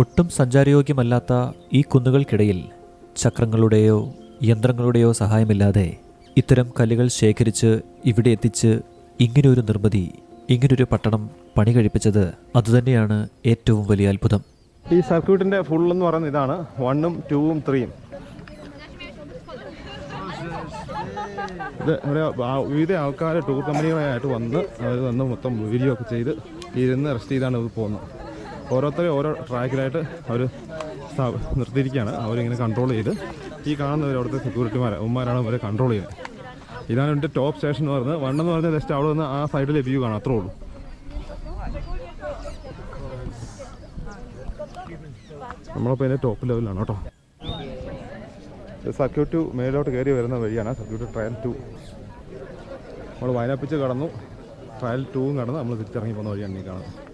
ഒട്ടും സഞ്ചാരയോഗ്യമല്ലാത്ത ഈ കുന്നുകൾക്കിടയിൽ ചക്രങ്ങളുടെയോ യന്ത്രങ്ങളുടെയോ സഹായമില്ലാതെ ഇത്തരം കല്ലുകൾ ശേഖരിച്ച് ഇവിടെ എത്തിച്ച് ഇങ്ങനൊരു നിർമ്മിതി ഇങ്ങനൊരു പട്ടണം പണി കഴിപ്പിച്ചത് അതുതന്നെയാണ് ഏറ്റവും വലിയ അത്ഭുതം. ഈ സർക്യൂട്ടിന്റെ ഫുൾ എന്ന് പറയുന്നത് ഇതാണ്. വണ്ണും ടൂവും ത്രീയും വിവിധ ആൾക്കാർ ടൂർ കമ്പനികളായിട്ട് വന്ന് അവർ വന്ന് മൊത്തം വീഡിയോ ഒക്കെ ചെയ്ത് ഇരുന്ന് അറസ്റ്റ് ചെയ്താണ് ഇത് പോകുന്നത്. ഓരോരുത്തരും ഓരോ ട്രാക്കിലായിട്ട് അവർ നിർത്തിയിരിക്കുകയാണ്. അവരിങ്ങനെ കൺട്രോൾ ചെയ്ത് ഈ കാണുന്നവർ അവിടുത്തെ സെക്യൂരിറ്റിമാർ ഉമ്മാരാണ് അവരെ കൺട്രോൾ ചെയ്യുന്നത്. ഇതാണ് എന്റെ ടോപ്പ് സ്റ്റേഷൻ എന്ന് പറയുന്നത്. വൺ എന്ന് പറഞ്ഞാൽ ജസ്റ്റ് അവിടെ നിന്ന് ആ സൈഡിലെ വ്യൂ കാണാം. അത്രേ ഉള്ളൂ. നമ്മളിപ്പോൾ ഇതിന്റെ ടോപ്പ് ലെവലിലാണ് കേട്ടോ. സർക്യൂട്ട് മേലോട്ട് കയറി വരുന്ന വഴിയാണ്. സർക്യൂട്ട് ട്രയൽ ടു നമ്മൾ വയനാപ്പിച്ച് കടന്നു. ട്രയൽ ടൂവും കടന്ന് നമ്മൾ തിരിച്ചിറങ്ങി പോകുന്ന വഴിയാണ് ഈ കാണുന്നത്.